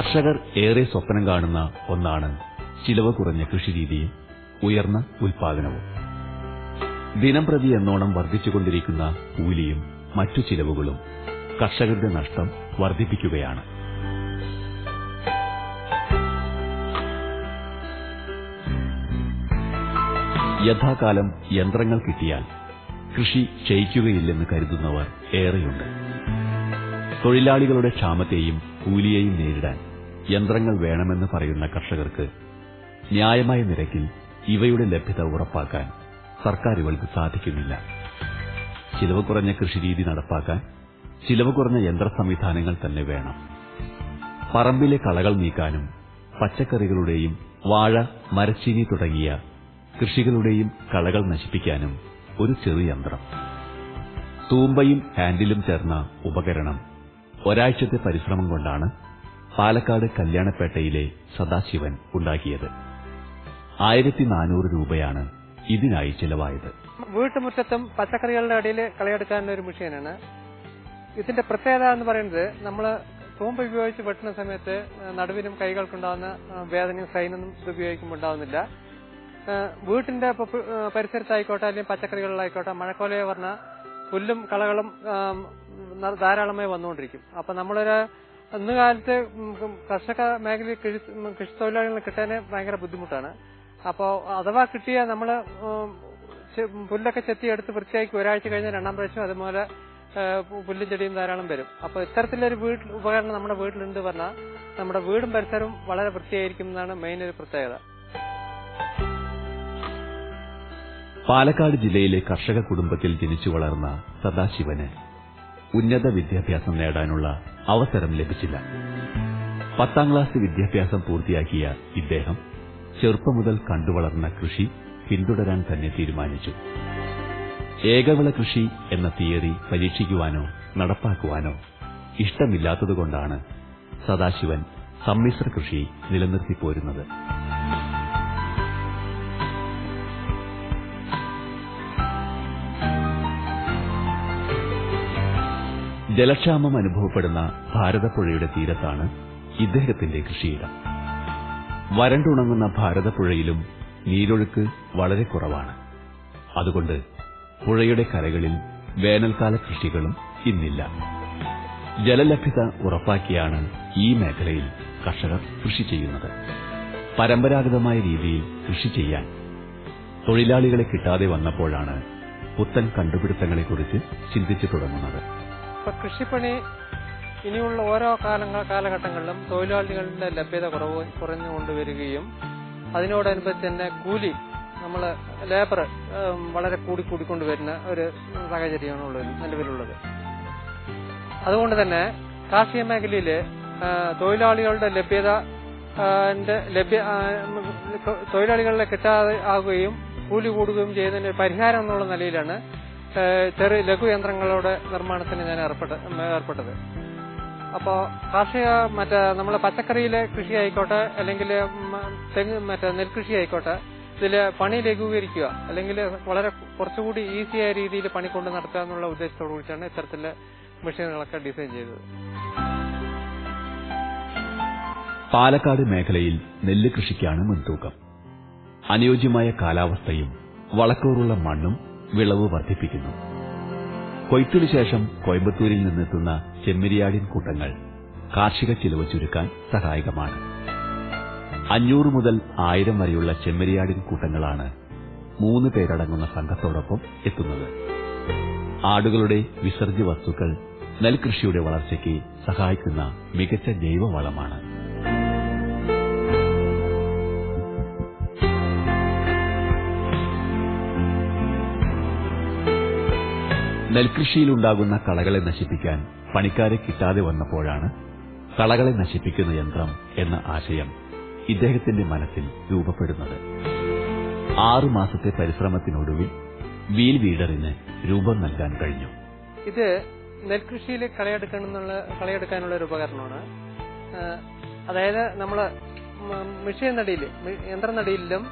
കർഷകർ ഏറെ സ്വപ്നം കാണുന്ന ഒന്നാണ് ചിലവ് കുറഞ്ഞ കൃഷിരീതിയും ഉയർന്ന ഉൽപാദനവും. ദിനംപ്രതി എന്നോണം വർദ്ധിച്ചുകൊണ്ടിരിക്കുന്ന കൂലിയും മറ്റു ചിലവുകളും കർഷകരുടെ നഷ്ടം വർദ്ധിപ്പിക്കുകയാണ്. യഥാകാലം യന്ത്രങ്ങൾ കിട്ടിയാൽ കൃഷി ക്ഷയിക്കുകയില്ലെന്ന് കരുതുന്നവർ ഏറെയുണ്ട്. തൊഴിലാളികളുടെ ക്ഷാമത്തെയും കൂലിയെയും നേരിടാൻ യന്ത്രങ്ങൾ വേണമെന്ന് പറയുന്ന കർഷകർക്ക് ന്യായമായ നിരക്കിൽ ഇവയുടെ ലഭ്യത ഉറപ്പാക്കാൻ സർക്കാർ ഇവൾക്ക് സാധിക്കുന്നില്ല. ചിലവ് കുറഞ്ഞ കൃഷിരീതി നടപ്പാക്കാൻ ചിലവ് കുറഞ്ഞ യന്ത്ര സംവിധാനങ്ങൾ തന്നെ വേണം. പറമ്പിലെ കളകൾ നീക്കാനും പച്ചക്കറികളുടെയും വാഴ മരച്ചീനി തുടങ്ങിയ കൃഷികളുടെയും കളകൾ നശിപ്പിക്കാനും ഒരു ചെറു യന്ത്രം. തൂമ്പയും ഹാൻഡിലും ചേർന്ന ഉപകരണം ഒരാഴ്ചത്തെ പരിശ്രമം കൊണ്ടാണ് പാലക്കാട് കല്യാണപ്പേട്ടയിലെ സദാശിവൻ ഉണ്ടാക്കിയത്. ആയിരത്തി നാനൂറ് രൂപയാണ് ഇതിനായി ചെലവായത്. വീട്ടുമുറ്റത്തും പച്ചക്കറികളുടെ അടിയിൽ കളയെടുക്കാൻ ഒരു മെഷീനാണ്. ഇതിന്റെ പ്രത്യേകത എന്ന് പറയുന്നത് നമ്മൾ തൂമ്പ് ഉപയോഗിച്ച് വെട്ടുന്ന സമയത്ത് നടുവിനും കൈകൾക്കുണ്ടാകുന്ന വേദനയും സൈനൊന്നും ഇത് ഉപയോഗിക്കുമ്പോൾ ഉണ്ടാവുന്നില്ല വീട്ടിന്റെ പരിസരത്തായിക്കോട്ടെ അല്ലെങ്കിൽ പച്ചക്കറികളിലായിക്കോട്ടെ മഴക്കോലയെ പറഞ്ഞ പുല്ലും കളകളും ധാരാളമായി വന്നുകൊണ്ടിരിക്കും. അപ്പൊ നമ്മളൊരു ഇന്ന് കാലത്ത് കർഷക മേഖലയിൽ കൃഷി കൃഷി തൊഴിലാളികളെ കിട്ടാൻ ഭയങ്കര ബുദ്ധിമുട്ടാണ്. അപ്പോൾ അഥവാ കിട്ടിയ നമ്മൾ പുല്ലൊക്കെ ചെത്തി എടുത്ത് വൃത്തിയാക്കി ഒരാഴ്ച കഴിഞ്ഞ രണ്ടാം പ്രാവശ്യം അതുപോലെ പുല്ലും ചെടിയും ധാരാളം വരും. അപ്പൊ ഇത്തരത്തിലൊരു വീട്ടിൽ ഉപകരണം നമ്മുടെ വീട്ടിലുണ്ട് പറഞ്ഞാൽ നമ്മുടെ വീടും പരിസരവും വളരെ വൃത്തിയായിരിക്കും എന്നാണ് മെയിൻ ഒരു പ്രത്യേകത. പാലക്കാട് ജില്ലയിലെ കർഷക കുടുംബത്തിൽ ജനിച്ചു വളർന്ന സദാശിവന് ഉന്നത വിദ്യാഭ്യാസം നേടാനുള്ള അവസരം ലഭിച്ചില്ല. പത്താം ക്ലാസ് വിദ്യാഭ്യാസം പൂർത്തിയാക്കിയ ഇദ്ദേഹം ചെറുപ്പം മുതൽ കണ്ടുവളർന്ന കൃഷി പിന്തുടരാൻ തന്നെ തീരുമാനിച്ചു. ഏകവിള കൃഷി എന്ന തിയറി പരീക്ഷിക്കുവാനോ നടപ്പാക്കുവാനോ ഇഷ്ടമില്ലാത്തതുകൊണ്ടാണ് സദാശിവൻ സമ്മിശ്ര കൃഷി നിലനിർത്തിപ്പോരുന്നത്. ജലക്ഷാമം അനുഭവപ്പെടുന്ന ഭാരതപ്പുഴയുടെ തീരത്താണ് ഇദ്ദേഹത്തിന്റെ കൃഷിയിടം. വരണ്ടുണങ്ങുന്ന ഭാരതപ്പുഴയിലും നീരൊഴുക്ക് വളരെ കുറവാണ്. അതുകൊണ്ട് പുഴയുടെ കരകളിൽ വേനൽക്കാല കൃഷികളും ഇന്നില്ല. ജലലഭ്യത ഉറപ്പാക്കിയാണ് ഈ മേഖലയിൽ കർഷകർ കൃഷി ചെയ്യുന്നത്. പരമ്പരാഗതമായ രീതിയിൽ കൃഷി ചെയ്യാൻ തൊഴിലാളികളെ കിട്ടാതെ വന്നപ്പോഴാണ് പുത്തൻ കണ്ടുപിടുത്തങ്ങളെക്കുറിച്ച് ചിന്തിച്ചു തുടങ്ങുന്നത്. ഇപ്പൊ കൃഷിപ്പണി ഇനിയുള്ള ഓരോ കാലങ്ങൾ കാലഘട്ടങ്ങളിലും തൊഴിലാളികളുടെ ലഭ്യത കുറവ് കുറഞ്ഞുകൊണ്ടുവരികയും അതിനോടനുബന്ധിച്ച് തന്നെ കൂലി നമ്മൾ ലേബർ വളരെ കൂടി കൂടിക്കൊണ്ടുവരുന്ന ഒരു സാഹചര്യമാണ് ഉള്ളത് നിലവിലുള്ളത്. അതുകൊണ്ട് തന്നെ കാർഷിക മേഖലയിൽ തൊഴിലാളികളുടെ ലഭ്യത ലഭ്യ തൊഴിലാളികളെ കിട്ടാതെ ആകുകയും കൂലി കൂടുകയും ചെയ്യുന്നതിന് പരിഹാരം എന്നുള്ള നിലയിലാണ് ചെറിയ ലഘുയന്ത്രങ്ങളുടെ നിർമ്മാണത്തിന് ഞാൻ ഏർപ്പെട്ട ഏർപ്പെട്ടത്. അപ്പോൾ കാർഷിക മറ്റേ നമ്മളെ പച്ചക്കറിയിലെ കൃഷി ആയിക്കോട്ടെ അല്ലെങ്കിൽ തെങ്ങ് മറ്റേ നെൽകൃഷി ആയിക്കോട്ടെ ഇതിൽ പണി ലഘൂകരിക്കുക അല്ലെങ്കിൽ വളരെ കുറച്ചുകൂടി ഈസിയായ രീതിയിൽ പണി കൊണ്ട് നടത്തുക എന്നുള്ള ഉദ്ദേശത്തോടു കൂടിയാണ് ഇത്തരത്തിലെ മെഷീനുകളൊക്കെ ഡിസൈൻ ചെയ്തത്. പാലക്കാട് മേഖലയിൽ നെല്ല് കൃഷിക്കാണ് മുൻതൂക്കം. അനുയോജ്യമായ കാലാവസ്ഥയും വളക്കൂറുള്ള മണ്ണും വിളവ് വർദ്ധിപ്പിക്കുന്നു. കൊയ്ത്തിനു ശേഷം കോയമ്പത്തൂരിൽ നിന്നെത്തുന്ന ചെമ്മരിയാടിൻ കൂട്ടങ്ങൾ കാർഷിക ചിലവ് ചുരുക്കാൻ സഹായകമാണ്. അഞ്ഞൂറ് മുതൽ ആയിരം വരെയുള്ള ചെമ്മരിയാടിൻ കൂട്ടങ്ങളാണ് മൂന്ന് പേരടങ്ങുന്ന സംഘത്തോടൊപ്പം എത്തുന്നത്. ആടുകളുടെ വിസർജ്യ വസ്തുക്കൾ നെൽകൃഷിയുടെ വളർച്ചയ്ക്ക് സഹായിക്കുന്ന മികച്ച ജൈവവളമാണ്. നെൽകൃഷിയിലുണ്ടാകുന്ന കളകളെ നശിപ്പിക്കാൻ പണിക്കാരെ കിട്ടാതെ വന്നപ്പോഴാണ് കളകളെ നശിപ്പിക്കുന്ന യന്ത്രം എന്ന ആശയം ഇദ്ദേഹത്തിന്റെ മനസ്സിൽ രൂപപ്പെടുന്നത്. ആറു മാസത്തെ പരിശ്രമത്തിനൊടുവിൽ വീൽ വീഡറിന് രൂപം നൽകാൻ കഴിഞ്ഞു. ഇത് നെൽകൃഷിയിൽ കളയെടുക്കണമെന്നുള്ള കളയെടുക്കാനുള്ള ഒരു ഉപകരണമാണ്. അതായത് നമ്മൾ മിഷീൻ നടിയിൽ യന്ത്രനടിയിലും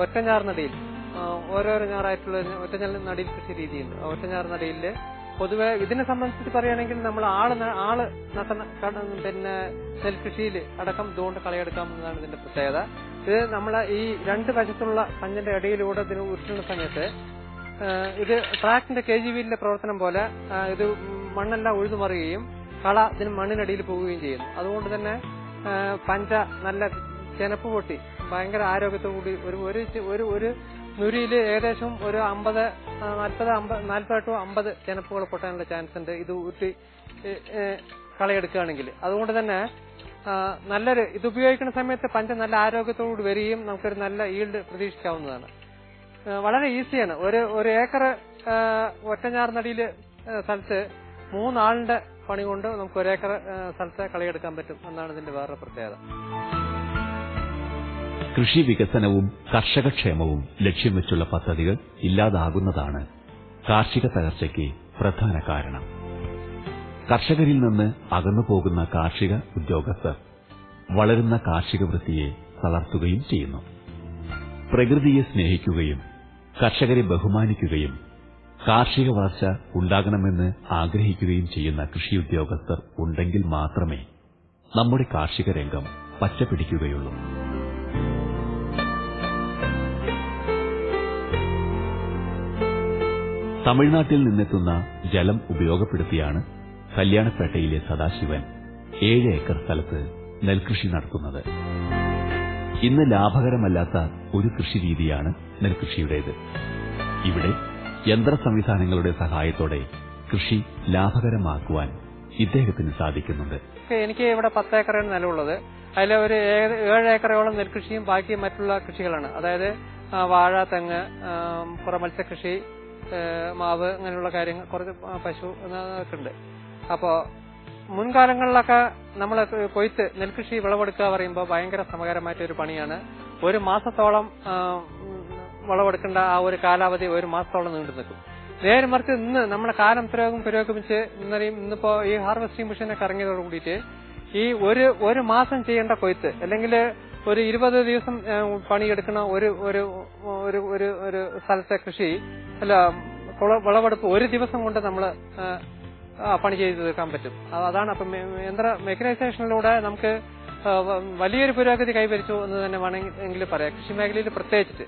ഒറ്റഞ്ഞാർ നടിയിൽ ഓരോരോ ഞാറായിട്ടുള്ള ഒറ്റഞ്ഞാർ നടിയിൽ കൃഷി രീതിയുണ്ട്. ഒറ്റഞ്ഞാർ നടിയിൽ പൊതുവെ ഇതിനെ സംബന്ധിച്ച് പറയുകയാണെങ്കിൽ നമ്മൾ ആൾ ആൾ പിന്നെ നെൽകൃഷിയിൽ അടക്കം ഇതുകൊണ്ട് കളയെടുക്കാമെന്നതാണ് ഇതിന്റെ പ്രത്യേകത. ഇത് നമ്മളെ ഈ രണ്ട് വശത്തുള്ള പഞ്ഞിന്റെ ഇടയിലൂടെ ഇതിന് ഉരുട്ടുന്ന സമയത്ത് ഇത് ട്രാക്ടിന്റെ കെ ജി വീലിന്റെ പ്രവർത്തനം പോലെ ഇത് മണ്ണെല്ലാം ഉഴുതു മറിയുകയും കള ഇതിന് മണ്ണിനടിയിൽ പോവുകയും ചെയ്യുന്നു. അതുകൊണ്ട് തന്നെ പഞ്ച നല്ല ചെനപ്പ് പൊട്ടി. ഭയങ്കര ആരോഗ്യത്തോടുകൂടി ഒരു ഒരു ഒരു നുരിയിൽ ഏകദേശം ഒരു അമ്പത് നാൽപ്പത് അമ്പത് നാൽപ്പത് ടു അമ്പത് ചെനപ്പുകൾ പൊട്ടാനുള്ള ചാൻസ് ഉണ്ട്. ഇത് ഊറ്റി കളയെടുക്കുകയാണെങ്കിൽ. അതുകൊണ്ട് തന്നെ നല്ലൊരു ഇത് ഉപയോഗിക്കുന്ന സമയത്ത് പഞ്ച നല്ല ആരോഗ്യത്തോടുകൂടി വരികയും നമുക്കൊരു നല്ല ഈൽഡ് പ്രതീക്ഷിക്കാവുന്നതാണ്. വളരെ ഈസിയാണ്. ഒരു ഒരു ഏക്കർ ഒറ്റഞ്ഞാർനടിയിൽ സ്ഥലത്ത് മൂന്നാളിന്റെ പണി കൊണ്ട് നമുക്ക് ഒരു ഏക്കർ സ്ഥലത്തെ കളയെടുക്കാൻ പറ്റും. എന്നാണ് ഇതിന്റെ വേറെ പ്രത്യേകത. കൃഷി വികസനവും കർഷകക്ഷേമവും ലക്ഷ്യം വെച്ചുള്ള പദ്ധതികൾ ഇല്ലാതാകുന്നതാണ് കാർഷിക തകർച്ചയ്ക്ക് പ്രധാന കാരണം. കർഷകരിൽ നിന്ന് അകന്നു പോകുന്ന കാർഷിക ഉദ്യോഗസ്ഥർ വളരുന്ന കാർഷിക വൃത്തിയെ തളർത്തുകയും ചെയ്യുന്നു. പ്രകൃതിയെ സ്നേഹിക്കുകയും കർഷകരെ ബഹുമാനിക്കുകയും കാർഷിക വളർച്ച ഉണ്ടാകണമെന്ന് ആഗ്രഹിക്കുകയും ചെയ്യുന്ന കൃഷി ഉദ്യോഗസ്ഥർ ഉണ്ടെങ്കിൽ മാത്രമേ നമ്മുടെ കാർഷിക രംഗം പച്ചപിടിക്കുകയുള്ളൂ. തമിഴ്നാട്ടിൽ നിന്നെത്തുന്ന ജലം ഉപയോഗപ്പെടുത്തിയാണ് കല്യാണപ്പേട്ടയിലെ സദാശിവൻ ഏഴ് ഏക്കർ സ്ഥലത്ത് നെൽകൃഷി നടത്തുന്നത്. ഇന്ന് ലാഭകരമല്ലാത്ത ഒരു കൃഷി രീതിയാണ് നെൽകൃഷിയുടേത്. ഇവിടെ യന്ത്ര സംവിധാനങ്ങളുടെ സഹായത്തോടെ കൃഷി ലാഭകരമാക്കുവാൻ ഇദ്ദേഹത്തിന് സാധിക്കുന്നുണ്ട്. എനിക്ക് ഇവിടെ പത്ത് ഏക്കറാണ് നിലവുള്ളത്. അതിൽ ഒരു ഏഴ് ഏക്കറോളം നെൽകൃഷിയും ബാക്കി മറ്റുള്ള കൃഷികളാണ്. അതായത് വാഴ തെങ്ങ് പുറമത്സ്യ കൃഷി മാവ് അങ്ങനെയുള്ള കാര്യങ്ങൾ കുറച്ച് പശു ഒക്കെ ഉണ്ട്. അപ്പോ മുൻകാലങ്ങളിലൊക്കെ നമ്മൾ കൊയ്ത്ത് നെൽകൃഷി വിളവെടുക്കുക പറയുമ്പോൾ ഭയങ്കര ശ്രമകരമായിട്ട് ഒരു പണിയാണ്. ഒരു മാസത്തോളം വിളവെടുക്കേണ്ട ആ ഒരു കാലാവധി ഒരു മാസത്തോളം നീണ്ടു നിൽക്കും. നേരെ മറിച്ച് ഇന്ന് നമ്മുടെ കാലം പുരോഗം പുരോഗമിച്ച് ഇന്നലെയും ഇന്നിപ്പോ ഈ ഹാർവെസ്റ്റിംഗ് മെഷീനൊക്കെ ഇറങ്ങിയതോട് കൂടിയിട്ട് ഈ ഒരു ഒരു മാസം ചെയ്യേണ്ട കൊയ്ത്ത് അല്ലെങ്കിൽ ഒരു ഇരുപത് ദിവസം പണിയെടുക്കുന്ന ഒരു ഒരു ഒരു ഒരു ഒരു സ്ഥലത്തെ കൃഷി അല്ല വിളവെടുപ്പ് ഒരു ദിവസം കൊണ്ട് നമ്മൾ പണി ചെയ്ത് തീർക്കാൻ പറ്റും. അതാണ് അപ്പം യന്ത്ര മെക്കനൈസേഷനിലൂടെ നമുക്ക് വലിയൊരു പുരോഗതി കൈവരിച്ചു എന്ന് തന്നെ വേണമെങ്കിൽ പറയാം. കൃഷി മേഖലയിൽ പ്രത്യേകിച്ചിട്ട്.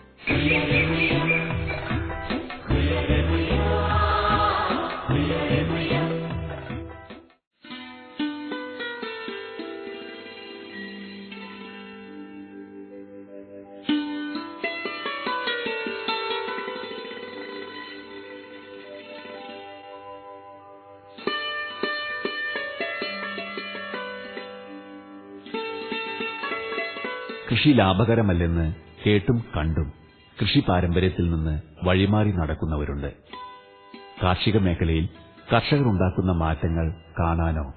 കൃഷി ലാഭകരമല്ലെന്ന് കേട്ടും കണ്ടും കൃഷി പാരമ്പര്യത്തിൽ നിന്ന് വഴിമാറി നടക്കുന്നവരുണ്ട്. കാർഷിക മേഖലയിൽ കർഷകർ ഉണ്ടാക്കുന്ന മാറ്റങ്ങൾ കാണാനോ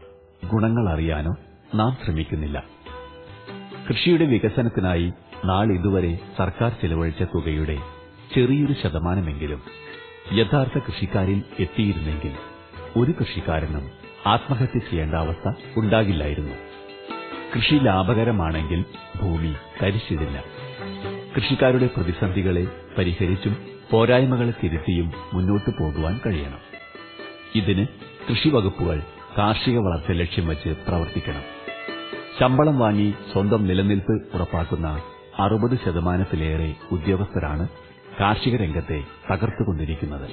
ഗുണങ്ങൾ അറിയാനോ നാം ശ്രമിക്കുന്നില്ല. കൃഷിയുടെ വികസനത്തിനായി നാളിതുവരെ സർക്കാർ ചെലവഴിച്ച തുകയുടെ ചെറിയൊരു ശതമാനമെങ്കിലും യഥാർത്ഥ കൃഷിക്കാരിൽ എത്തിയിരുന്നെങ്കിൽ ഒരു കൃഷിക്കാരനും ആത്മഹത്യ ചെയ്യേണ്ട അവസ്ഥ ഉണ്ടാകില്ലായിരുന്നു. കൃഷി ലാഭകരമാണെങ്കിൽ ഭൂമി തരിശിടില്ല കൃഷിക്കാരുടെ പ്രതിസന്ധികളെ പരിഹരിച്ചും പോരായ്മകളെ തിരുത്തിയും മുന്നോട്ട് പോകുവാൻ കഴിയണം. ഇതിന് കൃഷി വകുപ്പുകൾ കാർഷിക വളർച്ച ലക്ഷ്യം വച്ച് പ്രവർത്തിക്കണം. ശമ്പളം വാങ്ങി സ്വന്തം നിലനിൽപ്പ് ഉറപ്പാക്കുന്ന അറുപത് ശതമാനത്തിലേറെ ഉദ്യോഗസ്ഥരാണ് കാർഷിക രംഗത്തെ തകർത്തുകൊണ്ടിരിക്കുന്നത്.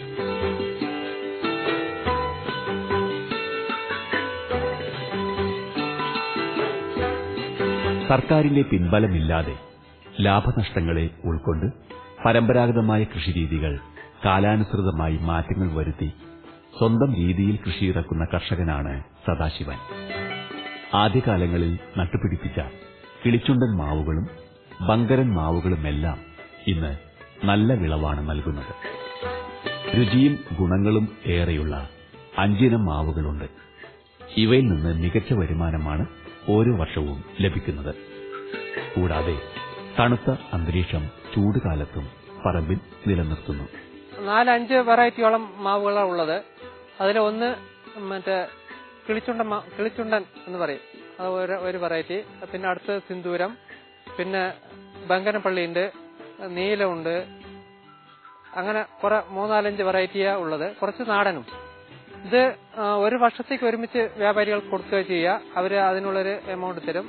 സർക്കാരിന്റെ പിൻബലമില്ലാതെ ലാഭനഷ്ടങ്ങളെ ഉൾക്കൊണ്ട് പരമ്പരാഗതമായ കൃഷിരീതികൾ കാലാനുസൃതമായി മാറ്റങ്ങൾ വരുത്തി സ്വന്തം രീതിയിൽ കൃഷിയിറക്കുന്ന കർഷകനാണ് സദാശിവൻ. ആദ്യകാലങ്ങളിൽ നട്ടുപിടിപ്പിച്ച കിളിച്ചുണ്ടൻ മാവുകളും ബങ്കരൻ മാവുകളുമെല്ലാം ഇന്ന് നല്ല വിളവാണ് നൽകുന്നത്. രുചിയും ഗുണങ്ങളും ഏറെയുള്ള അഞ്ചിനം മാവുകളുണ്ട്. ഇവയിൽ നിന്ന് മികച്ച വരുമാനമാണ് ഓരോ വർഷവും ലഭിക്കുന്നത്. കൂടാതെ തണുത്ത അന്തരീക്ഷം ചൂടുകാലത്തും പറമ്പിൽ നിലനിർത്തുന്നു. നാലഞ്ച് വെറൈറ്റിയോളം മാവുകളാണ് ഉള്ളത്. അതിൽ ഒന്ന് മറ്റേ കിളിച്ചുണ്ടൻ കിളിച്ചുണ്ടൻ എന്ന് പറയും. അത് ഒരു ഒരു വെറൈറ്റി. പിന്നെ അടുത്ത് സിന്ദൂരം. പിന്നെ ബങ്കനപ്പള്ളിയുണ്ട് നീലമുണ്ട്. അങ്ങനെ കുറെ മൂന്നാലഞ്ച് വെറൈറ്റിയാ ഉള്ളത്. കുറച്ച് നാടനും. ഇത് ഒരു വർഷത്തേക്ക് ഒരുമിച്ച് വ്യാപാരികൾ കൊടുക്കുക ചെയ്യുക. അവർ അതിനുള്ളൊരു എമൗണ്ട് തരും.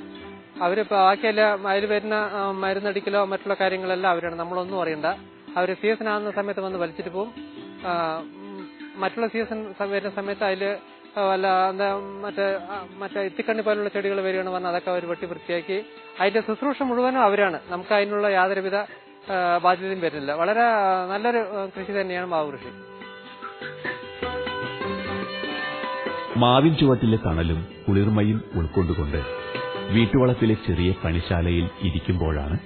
അവർ ബാക്കിയല്ല അതിൽ വരുന്ന മരുന്നടിക്കലോ മറ്റുള്ള കാര്യങ്ങളെല്ലാം അവരാണ്. നമ്മളൊന്നും അറിയണ്ട. അവർ സീസൺ ആകുന്ന സമയത്ത് വന്ന് വലിച്ചിട്ട് പോകും മറ്റുള്ള സീസൺ വരുന്ന സമയത്ത് അതിൽ വല്ല എന്താ മറ്റേ മറ്റേ ഇത്തിക്കണ്ണി പോലുള്ള ചെടികൾ വരികയാണ് പറഞ്ഞാൽ അതൊക്കെ അവർ വെട്ടി വൃത്തിയാക്കി. അതിന്റെ ശുശ്രൂഷ മുഴുവനും അവരാണ്. നമുക്ക് അതിനുള്ള യാതൊരുവിധ ബാധ്യതയും വരുന്നില്ല. വളരെ നല്ലൊരു കൃഷി തന്നെയാണ് മാവ് കൃഷി. മാവിൻ ചുവട്ടിലെ തണലും കുളിർമയും ഉൾക്കൊണ്ടുകൊണ്ട് വീട്ടുവളപ്പിലെ ചെറിയ പണിശാലയിൽ ഇരിക്കുമ്പോഴാണ്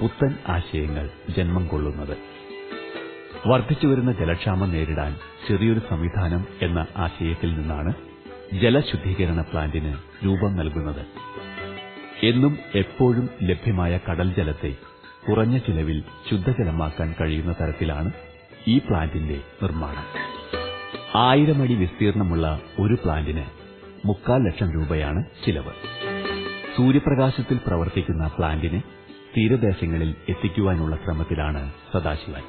പുത്തൻ ആശയങ്ങൾ ജന്മം കൊള്ളുന്നത്. വർദ്ധിച്ചുവരുന്ന ജലക്ഷാമം നേരിടാൻ ചെറിയൊരു സംവിധാനം എന്ന ആശയത്തിൽ നിന്നാണ് ജലശുദ്ധീകരണ പ്ലാന്റിന് രൂപം നൽകുന്നത്. എന്നും എപ്പോഴും ലഭ്യമായ കടൽ ജലത്തെ കുറഞ്ഞ ചിലവിൽ ശുദ്ധജലമാക്കാൻ കഴിയുന്ന തരത്തിലാണ് ഈ പ്ലാന്റിന്റെ നിർമ്മാണം. ആയിരം അടി വിസ്തീർണമുള്ള ഒരു പ്ലാന്റിന് മുക്കാൽ ലക്ഷം രൂപയാണ് ചിലവ്. സൂര്യപ്രകാശത്തിൽ പ്രവർത്തിക്കുന്ന പ്ലാന്റിനെ തീരദേശങ്ങളിൽ എത്തിക്കുവാനുള്ള ശ്രമത്തിലാണ് സദാശിവൻ.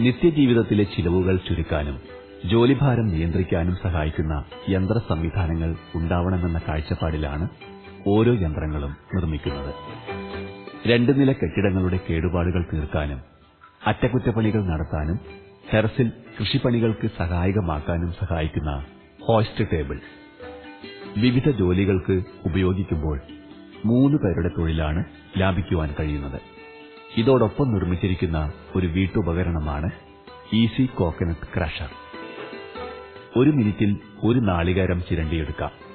നിത്യജീവിതത്തിലെ ചിലവുകൾ ചുരുക്കാനും ജോലിഭാരം നിയന്ത്രിക്കാനും സഹായിക്കുന്ന യന്ത്ര സംവിധാനങ്ങൾ ഉണ്ടാവണമെന്ന കാഴ്ചപ്പാടിലാണ് ഓരോ യന്ത്രങ്ങളും നിർമ്മിക്കുന്നത്. രണ്ടു നില കെട്ടിടങ്ങളുടെ കേടുപാടുകൾ തീർക്കാനും അറ്റകുറ്റപ്പണികൾ നടത്താനും ടെറസിൽ കൃഷിപ്പണികൾക്ക് സഹായകമാക്കാനും സഹായിക്കുന്ന ഹോസ്റ്റ് ടേബിൾ. വിവിധ ജോലികൾക്ക് ഉപയോഗിക്കുമ്പോൾ മൂന്ന് പേരുടെ തൊഴിലാണ് ലാഭിക്കുവാൻ കഴിയുന്നത്. ഇതോടൊപ്പം നിർമ്മിച്ചിരിക്കുന്ന ഒരു വീട്ടുപകരണമാണ് ഈസി കോക്കനട്ട് ക്രഷർ. ഒരു മിനിറ്റിൽ ഒരു നാളികേരം ചിരണ്ടിയെടുക്കാം.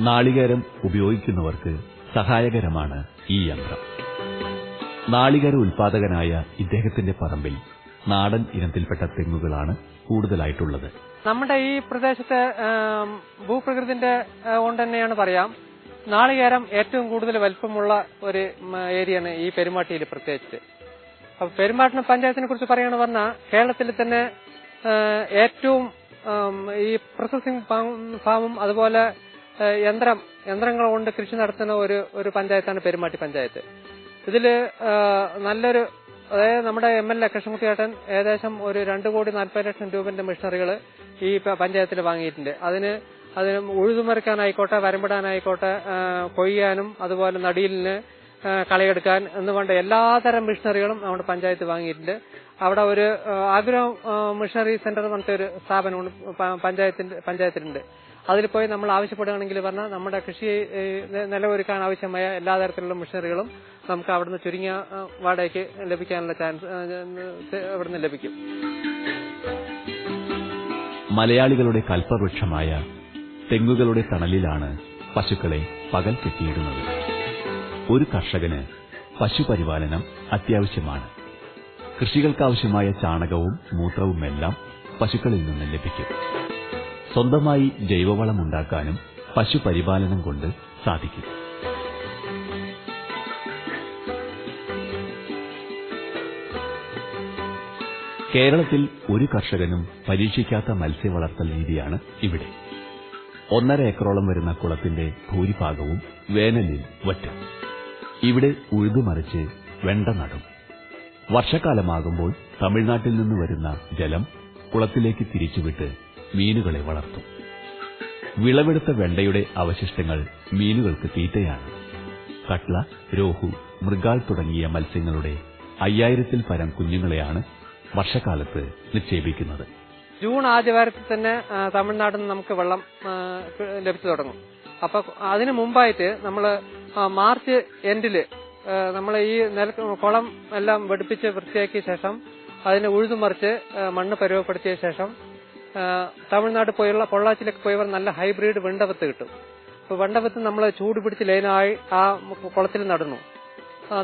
നാളികേരം ഉപയോഗിക്കുന്നവർക്ക് സഹായകരമാണ് ഈ യന്ത്രം. നാളികേര ഉൽപാദകനായ ഇദ്ദേഹത്തിന്റെ പറമ്പിൽ നാടൻ ഇനത്തിൽപ്പെട്ട തെങ്ങുകളാണ് കൂടുതലായിട്ടുള്ളത്. നമ്മുടെ ഈ പ്രദേശത്തെ ഭൂപ്രകൃതിന്റെ കൊണ്ട് തന്നെയാണ് പറയാം. നാളികേരം ഏറ്റവും കൂടുതൽ വലിപ്പമുള്ള ഒരു ഏരിയയാണ് ഈ പെരുമാട്ടിയിൽ പ്രത്യേകിച്ച്. അപ്പൊ പെരുമാട്ടിന് പഞ്ചായത്തിനെ കുറിച്ച് പറയുകയാണ് പറഞ്ഞാൽ കേരളത്തിൽ തന്നെ ഏറ്റവും ഈ പ്രോസസിംഗ് ഫാമും അതുപോലെ യന്ത്രം യന്ത്രങ്ങൾ കൊണ്ട് കൃഷി നടത്തുന്ന ഒരു ഒരു പഞ്ചായത്താണ് പെരുമാട്ടി പഞ്ചായത്ത്. ഇതിൽ നല്ലൊരു അതായത് നമ്മുടെ എം എൽ എ കൃഷ്ണൻകുട്ടിയേട്ടൻ ഏകദേശം ഒരു രണ്ട് കോടി നാൽപ്പത് ലക്ഷം രൂപന്റെ മെഷീനറികൾ ഈ പഞ്ചായത്തിൽ വാങ്ങിയിട്ടുണ്ട്. അതിന് അതിന് ഉഴുതുമറിക്കാനായിക്കോട്ടെ വരമ്പിടാനായിക്കോട്ടെ കൊയ്യാനും അതുപോലെ നടിയിലിന് കളയെടുക്കാൻ എന്ന് വേണ്ട എല്ലാതരം മിഷണറികളും നമ്മുടെ പഞ്ചായത്ത് വാങ്ങിയിട്ടുണ്ട്. അവിടെ ഒരു ആഗ്രോ മിഷണറി സെന്റർ എന്ന് പറഞ്ഞിട്ട് ഒരു സ്ഥാപനം പഞ്ചായത്തിന്റെ പഞ്ചായത്തിലുണ്ട്. അതിൽ പോയി നമ്മൾ ആവശ്യപ്പെടുകയാണെങ്കിൽ പറഞ്ഞാൽ നമ്മുടെ കൃഷി നിലവൊരുക്കാൻ ആവശ്യമായ എല്ലാ തരത്തിലുള്ള മിഷനറികളും നമുക്ക് അവിടുന്ന് ചുരുങ്ങിയ വാടകയ്ക്ക് ലഭിക്കാനുള്ള ചാൻസ് അവിടുന്ന് ലഭിക്കും. മലയാളികളുടെ കൽപ്പവൃക്ഷമായ തെങ്ങുകളുടെ തണലിലാണ് പശുക്കളെ പകൽ കെട്ടിയിടുന്നത്. ഒരു കർഷകന് പശുപരിപാലനം അത്യാവശ്യമാണ്. കൃഷികൾക്കാവശ്യമായ ചാണകവും മൂത്രവുമെല്ലാം പശുക്കളിൽ നിന്ന് ലഭിക്കും. സ്വന്തമായി ജൈവവളം ഉണ്ടാക്കാനും പശുപരിപാലനം കൊണ്ട് സാധിക്കും. കേരളത്തിൽ ഒരു കർഷകനും പരീക്ഷിക്കാത്ത മത്സ്യവളർത്തൽ രീതിയാണ് ഇവിടെ. ഒന്നര ഏക്കറോളം വരുന്ന കുളത്തിന്റെ ഭൂരിഭാഗവും വേനലിൽ വറ്റും. ഇവിടെ ഉഴുതുമറിച്ച് വെണ്ട നടും. വർഷക്കാലമാകുമ്പോൾ തമിഴ്നാട്ടിൽ നിന്ന് വരുന്ന ജലം കുളത്തിലേക്ക് തിരിച്ചുവിട്ട് മീനുകളെ വളർത്തും. വിളവെടുത്ത വെണ്ടയുടെ അവശിഷ്ടങ്ങൾ മീനുകൾക്ക് തീറ്റയാണ്. കട്ല രോഹു മൃഗാൾ തുടങ്ങിയ മത്സ്യങ്ങളുടെ അയ്യായിരത്തിൽ പരം കുഞ്ഞുങ്ങളെയാണ് വർഷക്കാലത്ത് നിക്ഷേപിക്കുന്നത്. ജൂൺ ആദ്യവാരത്തിൽ തന്നെ തമിഴ്നാട്ടിൽ നിന്ന് നമുക്ക് വെള്ളം ലഭിച്ചു തുടങ്ങും. അപ്പൊ അതിനു മുമ്പായിട്ട് നമ്മൾ മാർച്ച് എൻഡിൽ നമ്മൾ ഈ നില കുളം എല്ലാം വെടിപ്പിച്ച് വൃത്തിയാക്കിയ ശേഷം അതിനെ ഉഴുതുമറിച്ച് മറിച്ച് മണ്ണ് പരുവപ്പെടുത്തിയ ശേഷം തമിഴ്നാട് പോയുള്ള പൊള്ളാച്ചിലൊക്കെ പോയവർ നല്ല ഹൈബ്രിഡ് വെണ്ടവത്ത് കിട്ടും. അപ്പൊ വെണ്ടവത്ത് നമ്മൾ ചൂട് പിടിച്ച് ലൈനായി ആ കുളത്തിൽ നടന്നു.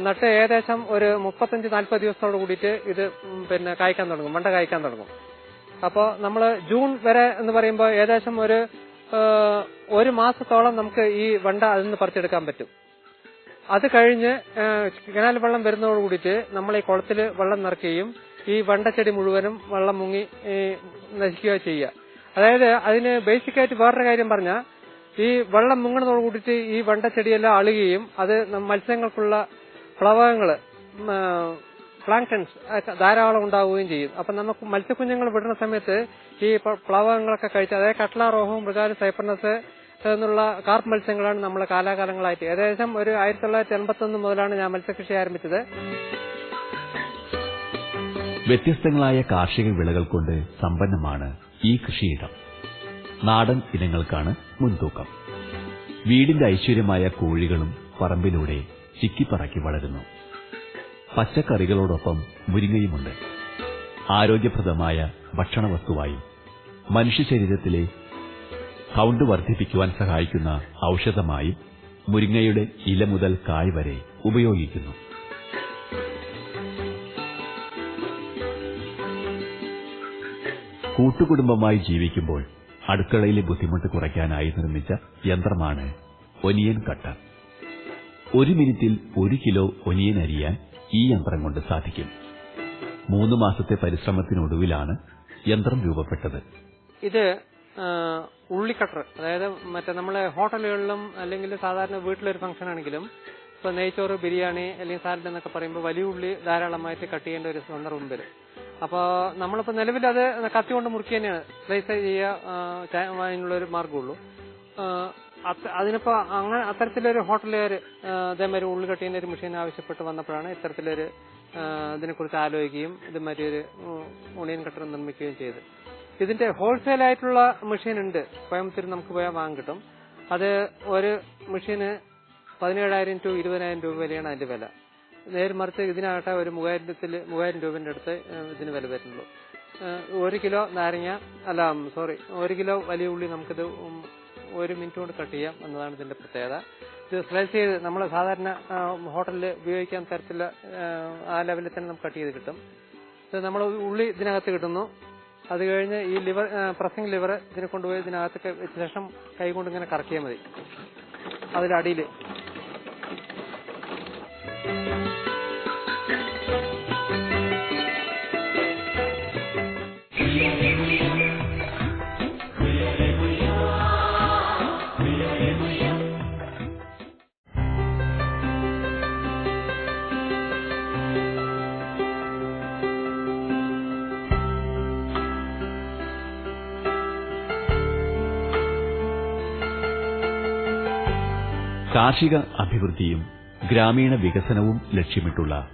നട്ട് ഏകദേശം ഒരു മുപ്പത്തഞ്ച് നാൽപ്പത് ദിവസത്തോട് കൂടിയിട്ട് ഇത് പിന്നെ കായ്ക്കാൻ തുടങ്ങും വെണ്ട കായ്ക്കാൻ തുടങ്ങും. അപ്പോൾ നമ്മൾ ജൂൺ വരെ എന്ന് പറയുമ്പോൾ ഏകദേശം ഒരു ഒരു മാസത്തോളം നമുക്ക് ഈ വണ്ട അതിൽ നിന്ന് പറിച്ചെടുക്കാൻ പറ്റും. അത് കഴിഞ്ഞ് കനാൽ വെള്ളം വരുന്നതോട് കൂടിയിട്ട് നമ്മൾ ഈ കുളത്തിൽ വെള്ളം നിറയ്ക്കുകയും ഈ വണ്ടച്ചെടി മുഴുവനും വെള്ളം മുങ്ങി നശിക്കുക ചെയ്യുക. അതായത് അതിന് ബേസിക് ആയിട്ട് വേറൊരു കാര്യം പറഞ്ഞാൽ ഈ വെള്ളം മുങ്ങണതോട് കൂടിയിട്ട് ഈ വണ്ടച്ചെടിയെല്ലാം അളുകയും അത് മത്സ്യങ്ങൾക്കുള്ള പ്ലവകങ്ങൾ പ്ലാങ്ടൺസ് ധാരാളം ഉണ്ടാവുകയും ചെയ്യും. അപ്പൊ നമുക്ക് മത്സ്യക്കുഞ്ഞുങ്ങൾ വിടുന്ന സമയത്ത് ഈ പ്ലവങ്ങളൊക്കെ കഴിച്ച് അതായത് കട്ട്ല റോഹവും മൃഗാൽ സൈപ്പർണസ് എന്നുള്ള കാർപ്പ് മത്സ്യങ്ങളാണ് നമ്മൾ കാലാകാലങ്ങളായിട്ട്. ഏകദേശം ഒരു ആയിരത്തി തൊള്ളായിരത്തി എൺപത്തി ഒന്ന് മുതലാണ് ഞാൻ മത്സ്യകൃഷി ആരംഭിച്ചത്. വ്യത്യസ്തങ്ങളായ കാർഷിക വിളകൾ കൊണ്ട് സമ്പന്നമാണ് ഈ കൃഷിയിടം. നാടൻ ഇനങ്ങൾക്കാണ് മുൻതൂക്കം. വീടിന്റെ ഐശ്വര്യമായ കോഴികളും പറമ്പിലൂടെ ചിക്കിപ്പറക്കി വളരുന്നു. പച്ചക്കറികളോടൊപ്പം മുരിങ്ങയുമുണ്ട്. ആരോഗ്യപ്രദമായ ഭക്ഷണവസ്തുവായി മനുഷ്യ ശരീരത്തിലെ കൗണ്ട് വർദ്ധിപ്പിക്കുവാൻ സഹായിക്കുന്ന ഔഷധമായി മുരിങ്ങയുടെ ഇല മുതൽ കായ് വരെ ഉപയോഗിക്കുന്നു. കൂട്ടുകുടുംബമായി ജീവിക്കുമ്പോൾ അടുക്കളയിലെ ബുദ്ധിമുട്ട് കുറയ്ക്കാനായി നിർമ്മിച്ച യന്ത്രമാണ് ഒനിയൻ കട്ടർ ഒരു മിനിറ്റിൽ ഒരു കിലോ ഒനിയൻ അരിയാൻ ഈ യന്ത്രം കൊണ്ട് സാധിക്കും. മൂന്ന് മാസത്തെ പരിശ്രമത്തിനൊടുവിലാണ് യന്ത്രം രൂപപ്പെട്ടത്. ഇത് ഉള്ളിക്കട്ടർ അതായത് മറ്റേ നമ്മളെ ഹോട്ടലുകളിലും അല്ലെങ്കിൽ സാധാരണ വീട്ടിലൊരു ഫംഗ്ഷൻ ആണെങ്കിലും ഇപ്പൊ നെയ്ച്ചോറ് ബിരിയാണി അല്ലെങ്കിൽ സാലഡ് എന്നൊക്കെ പറയുമ്പോൾ വലിയ ഉള്ളി ധാരാളമായിട്ട് കട്ട് ചെയ്യേണ്ട ഒരു സന്ദർഭം വരും അപ്പോൾ നമ്മളിപ്പോൾ നിലവിൽ അത് കത്തി കൊണ്ട് മുറുക്കി തന്നെയാണ്. സ്ലൈസ് ചെയ്യുക അതിനുള്ള ഒരു അത്- അതിനിപ്പോ അങ്ങനെ അത്തരത്തിലൊരു ഹോട്ടലുകാർ ഇതേമാതിരി ഉള്ളി കട്ട് ഒരു മെഷീൻ ആവശ്യപ്പെട്ട് വന്നപ്പോഴാണ് ഇത്തരത്തിലൊരു ഇതിനെ ഇതിനെക്കുറിച്ച് ആലോചിക്കുകയും ഇതുമാതിരി ഒരു ഓണിയൻ കട്ടർ നിർമ്മിക്കുകയും ചെയ്ത് ഇതിന്റെ ഹോൾസെയിൽ ആയിട്ടുള്ള മെഷീൻ ഉണ്ട് കോയമ്പത്തൂർ നമുക്ക് പോയാൽ വാങ്ങാൻ കിട്ടും. അത് ഒരു മെഷീന് പതിനേഴായിരം ടു ഇരുപതിനായിരം രൂപ വിലയാണ് അതിന്റെ വില. നേരെ മറിച്ച് ഇതിനാകട്ടെ ഒരു മൂവായിരത്തിൽ മൂവായിരം രൂപന്റെ അടുത്ത് ഇതിന് വില വരുന്നുള്ളൂ. ഒരു കിലോ നാരങ്ങ അല്ല സോറി ഒരു കിലോ വലിയ ഉള്ളി നമുക്കിത് ഒരു മിനിറ്റ് കൊണ്ട് കട്ട് ചെയ്യാം എന്നതാണ് ഇതിന്റെ പ്രത്യേകത. ഇത് സ്ലൈസ് ചെയ്ത് നമ്മൾ സാധാരണ ഹോട്ടലിൽ ഉപയോഗിക്കാൻ തരത്തിലുള്ള ആ ലെവലിൽ തന്നെ നമുക്ക് കട്ട് ചെയ്ത് കിട്ടും. ഇത് നമ്മൾ ഉള്ളി ഇതിനകത്ത് കിട്ടുന്നു. അത് കഴിഞ്ഞ് ഈ ലിവർ പ്രസിംഗ് ലിവർ ഇതിനെ കൊണ്ടുപോയി ഇതിനകത്ത് വെച്ച ശേഷം കൈ കൊണ്ട് ഇങ്ങനെ കറക്കിയാൽ മതി. അതിലടിയിൽ കാർഷിക അഭിവൃദ്ധിയും ഗ്രാമീണ വികസനവും ലക്ഷ്യമിട്ടുള്ള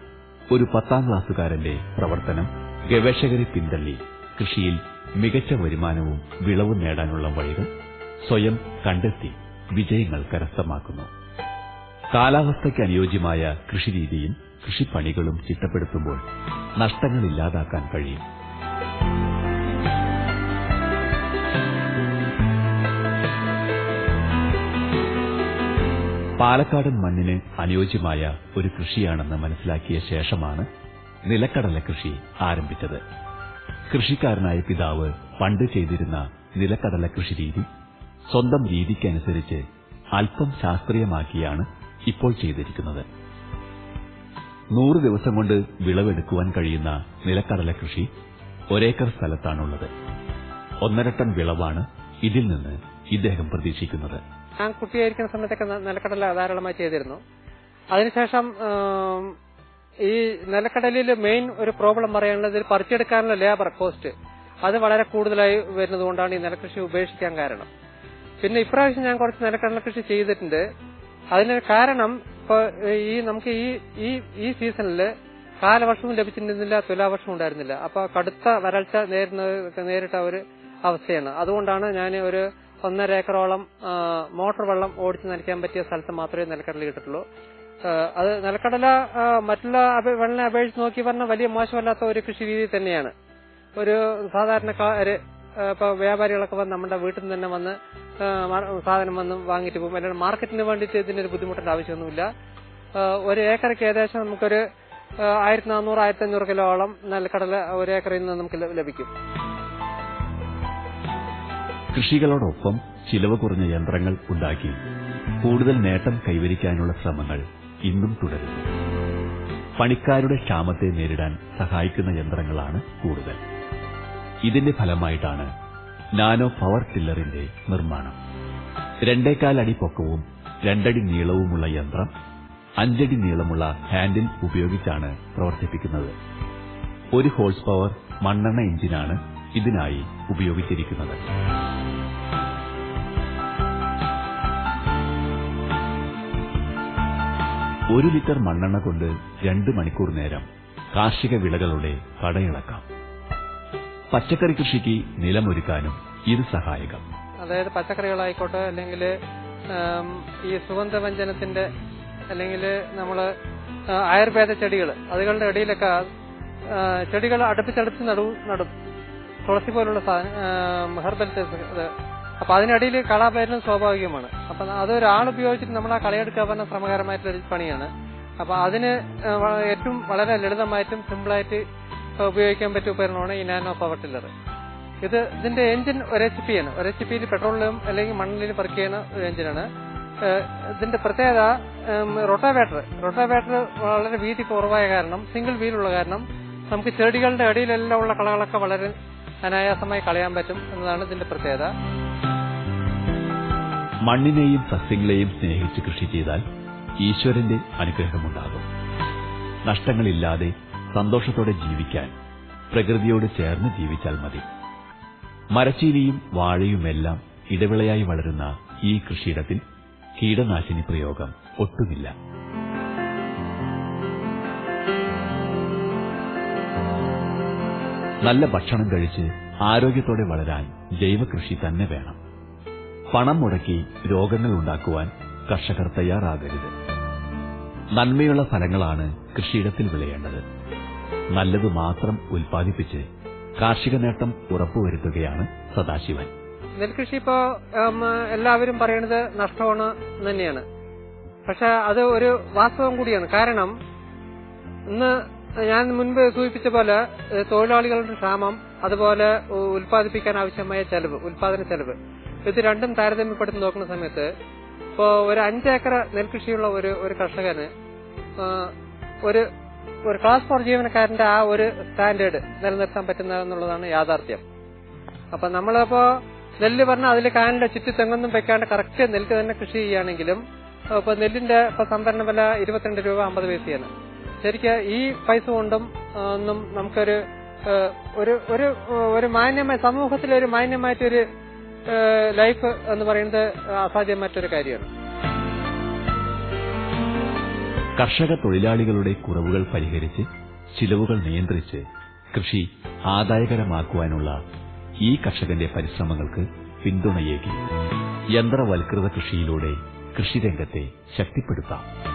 ഒരു പത്താം ക്ലാസ്സുകാരന്റെ പ്രവർത്തനം ഗവേഷകരെ പിന്തള്ളി കൃഷിയിൽ മികച്ച വരുമാനവും വിളവും നേടാനുള്ള വഴികൾ സ്വയം കണ്ടെത്തി വിജയങ്ങൾ കരസ്ഥമാക്കുന്നു. കാലാവസ്ഥയ്ക്ക് അനുയോജ്യമായ കൃഷിരീതിയും കൃഷിപ്പണികളും ചിട്ടപ്പെടുത്തുമ്പോൾ നഷ്ടങ്ങൾ ഇല്ലാതാക്കാൻ കഴിയും. പാലക്കാടൻ മണ്ണിന് അനുയോജ്യമായ ഒരു കൃഷിയാണെന്ന് മനസ്സിലാക്കിയ ശേഷമാണ് നിലക്കടല കൃഷി ആരംഭിച്ചത്. കൃഷിക്കാരനായ പിതാവ് പണ്ട് ചെയ്തിരുന്ന നിലക്കടല കൃഷി രീതി സ്വന്തം രീതിക്കനുസരിച്ച് അല്പം ശാസ്ത്രീയമാക്കിയാണ് ഇപ്പോൾ ചെയ്തിരിക്കുന്നത്. നൂറ് ദിവസം കൊണ്ട് വിളവെടുക്കുവാൻ കഴിയുന്ന നിലക്കടല കൃഷി ഒരേക്കർ സ്ഥലത്താണുള്ളത്. ഒന്നര ടൺ വിളവാണ് ഇതിൽ നിന്ന് ഇദ്ദേഹം പ്രതീക്ഷിക്കുന്നത്. ഞാൻ കുട്ടിയായിരിക്കുന്ന സമയത്തൊക്കെ നിലക്കടല ധാരാളമായി ചെയ്തിരുന്നു. അതിനുശേഷം ഈ നിലക്കടലിൽ മെയിൻ ഒരു പ്രോബ്ലം പറയാനുള്ളത് പറിച്ചെടുക്കാനുള്ള ലേബർ കോസ്റ്റ് അത് വളരെ കൂടുതലായി വരുന്നതുകൊണ്ടാണ് ഈ നിലകൃഷി ഉപേക്ഷിക്കാൻ കാരണം. പിന്നെ ഇപ്രാവശ്യം ഞാൻ കുറച്ച് നിലക്കടല കൃഷി ചെയ്തിട്ടുണ്ട്. അതിന് കാരണം ഇപ്പൊ ഈ നമുക്ക് ഈ ഈ ഈ സീസണിൽ കാലവർഷവും ലഭിച്ചിരുന്നില്ല തുലാവർഷവും ഉണ്ടായിരുന്നില്ല. അപ്പൊ കടുത്ത വരൾച്ച നേരിട്ട ഒരു അവസ്ഥയാണ്. അതുകൊണ്ടാണ് ഞാൻ ഒരു ഒന്നര ഏക്കറോളം മോട്ടോർ വെള്ളം ഓടിച്ച് നനയ്ക്കാൻ പറ്റിയ സ്ഥലത്ത് മാത്രമേ നിലക്കടല കിട്ടിട്ടുള്ളൂ അത് നിലക്കടല മറ്റുള്ള വെള്ളം അപേക്ഷിച്ച് നോക്കി പറഞ്ഞാൽ വലിയ മോശമല്ലാത്ത ഒരു കൃഷി രീതി തന്നെയാണ്. ഒരു സാധാരണക്കാര് ഇപ്പൊ വ്യാപാരികളൊക്കെ വന്ന് നമ്മുടെ വീട്ടിൽ നിന്ന് തന്നെ വന്ന് സാധനം വന്ന് വാങ്ങിയിട്ട് പോകും. അല്ലാണ്ട് മാർക്കറ്റിന് വേണ്ടിയിട്ട് ഒരു ബുദ്ധിമുട്ടേണ്ട ആവശ്യമൊന്നുമില്ല. ഒരു ഏക്കർക്ക് ഏകദേശം നമുക്കൊരു ആയിരത്തി നാനൂറ് ആയിരത്തി അഞ്ഞൂറ് കിലോളം നിലക്കടല ഒരു ഏക്കറിൽ നിന്ന് നമുക്ക് ലഭിക്കും. കൃഷികളോടൊപ്പം ചിലവ് കുറഞ്ഞ യന്ത്രങ്ങൾ ഉണ്ടാക്കി. കൂടുതൽ നേട്ടം കൈവരിക്കാനുള്ള ശ്രമങ്ങൾ ഇന്നും തുടരുന്നു. പണിക്കാരുടെ ക്ഷാമത്തെ നേരിടാൻ സഹായിക്കുന്ന യന്ത്രങ്ങളാണ് കൂടുതൽ. ഇതിന്റെ ഫലമായിട്ടാണ് നാനോ പവർ ടില്ലറിന്റെ നിർമ്മാണം. രണ്ടേകാൽ അടി പൊക്കവും രണ്ടടി നീളവുമുള്ള യന്ത്രം അഞ്ചടി നീളമുള്ള ഹാൻഡിൽ ഉപയോഗിച്ചാണ് പ്രവർത്തിപ്പിക്കുന്നത്. ഒരു ഹോഴ്സ് പവർ മണ്ണെണ്ണ എഞ്ചിനാണ് ഇതിനായി ഉപയോഗിച്ചിരിക്കുന്നത്. ഒരു ലിറ്റർ മണ്ണെണ്ണ കൊണ്ട് രണ്ട് മണിക്കൂർ നേരം കാർഷിക വിളകളുടെ കടയിളക്കാം. പച്ചക്കറി കൃഷിക്ക് നിലമൊരുക്കാനും ഇത് സഹായകം. അതായത് പച്ചക്കറികളായിക്കോട്ടെ അല്ലെങ്കിൽ ഈ സുഗന്ധവ്യഞ്ജനത്തിന്റെ അല്ലെങ്കിൽ നമ്മൾ ആയുർവേദ ചെടികൾ അതുകളുടെ ഇടയിലൊക്കെ ചെടികൾ അടുപ്പിച്ചടുപ്പിച്ച് നടും നടും തുളസി പോലുള്ള ഹെർബൽ അപ്പൊ അതിനിടയിൽ കള വരുന്നത് സ്വാഭാവികമാണ്. അപ്പൊ അതൊരാൾ ഉപയോഗിച്ചിട്ട് നമ്മൾ ആ കളയെടുക്കുക പറഞ്ഞ ശ്രമകരമായിട്ടുള്ള ഒരു പണിയാണ്. അപ്പൊ അതിന് ഏറ്റവും വളരെ ലളിതമായിട്ടും സിമ്പിളായിട്ട് ഉപയോഗിക്കാൻ പറ്റിയ ഉപകരണമാണ് ഈ നാനോ പവർ ടില്ലർ ഇത് ഇതിന്റെ എഞ്ചിൻ ഒരു എച്ച് പി ആണ് ഒരു എച്ച് പിയിൽ പെട്രോളിലും അല്ലെങ്കിൽ മണ്ണിലും വർക്ക് ചെയ്യുന്ന ഒരു എഞ്ചിനാണ് ഇതിന്റെ പ്രത്യേകത റൊട്ടാവേറ്റർ. റൊട്ടാവേറ്റർ വളരെ വീതി കുറവായ കാരണം സിംഗിൾ വീലുള്ള കാരണം നമുക്ക് ചെടികളുടെ അടിയിലെല്ലാം ഉള്ള കളകളൊക്കെ വളരെ അനായാസമായി കളയാൻ പറ്റും എന്നതാണ് ഇതിന്റെ പ്രത്യേകത. മണ്ണിനെയും സസ്യങ്ങളെയും സ്നേഹിച്ച് കൃഷി ചെയ്താൽ ഈശ്വരന്റെ അനുഗ്രഹമുണ്ടാകും. നഷ്ടങ്ങളില്ലാതെ സന്തോഷത്തോടെ ജീവിക്കാൻ പ്രകൃതിയോട് ചേർന്ന് ജീവിച്ചാൽ മതി. മരച്ചീനിയും വാഴയുമെല്ലാം ഇടവിളയായി വളരുന്ന ഈ കൃഷിയിടത്തിൽ കീടനാശിനി പ്രയോഗം ഒട്ടുമില്ല. നല്ല ഭക്ഷണം കഴിച്ച് ആരോഗ്യത്തോടെ വളരാൻ ജൈവകൃഷി തന്നെ വേണം. പണം മുടക്കി രോഗങ്ങൾ ഉണ്ടാക്കുവാൻ കർഷകർ തയ്യാറാകരുത്. നന്മയുള്ള ഫലങ്ങളാണ് കൃഷിയിടത്തിൽ വിളയേണ്ടത്. നല്ലത് മാത്രം ഉൽപ്പാദിപ്പിച്ച് കാർഷിക നേട്ടം ഉറപ്പുവരുത്തുകയാണ് സദാശിവൻ. നെൽകൃഷി ഇപ്പോ എല്ലാവരും പറയുന്നത് നഷ്ടമാണ് തന്നെയാണ്. പക്ഷെ അത് ഒരു വാസ്തവം കൂടിയാണ്. കാരണം ഇന്ന് ഞാൻ മുൻപ് സൂചിപ്പിച്ച പോലെ തൊഴിലാളികളുടെ ക്ഷാമം അതുപോലെ ഉൽപ്പാദിപ്പിക്കാൻ ആവശ്യമായ ചെലവ് ഉൽപാദന ചെലവ്. ഇത് രണ്ടും താരതമ്യപ്പെടുത്തി നോക്കുന്ന സമയത്ത് ഇപ്പോ ഒരു അഞ്ചേക്കർ നെൽകൃഷിയുള്ള ഒരു ഒരു കർഷകന് ഒരു ഒരു ക്ലാസ് ഫോർ ജീവനക്കാരന്റെ ആ ഒരു സ്റ്റാൻഡേർഡ് നിലനിർത്താൻ പറ്റുന്ന എന്നുള്ളതാണ് യാഥാർത്ഥ്യം. അപ്പൊ നമ്മളിപ്പോ നെല്ല് പറഞ്ഞാൽ അതിൽ കാനിന്റെ ചുറ്റി തെങ്ങൊന്നും വെക്കാണ്ട് കറക്റ്റ് നെല്ല് തന്നെ കൃഷി ചെയ്യുകയാണെങ്കിലും ഇപ്പൊ നെല്ലിന്റെ ഇപ്പൊ സംഭരണ വില ഇരുപത്തിരണ്ട് രൂപ അമ്പത് പൈസയാണ്. ശരിക്കും ഈ പൈസ കൊണ്ടും ഒന്നും നമുക്കൊരു ഒരു ഒരു ഒരു മാന്യമായ സമൂഹത്തിൽ ഒരു മാന്യമായിട്ടൊരു ലൈഫ് എന്ന് പറയുന്നത് അസാധ്യമായിട്ടൊരു കാര്യമാണ്. കർഷക തൊഴിലാളികളുടെ കുറവുകൾ പരിഹരിച്ച് ചിലവുകൾ നിയന്ത്രിച്ച് കൃഷി ആദായകരമാക്കുവാനുള്ള ഈ കർഷകന്റെ പരിശ്രമങ്ങൾക്ക് പിന്തുണയേകി. യന്ത്രവൽകൃത കൃഷിയിലൂടെ കൃഷിരംഗത്തെ ശക്തിപ്പെടുത്താം.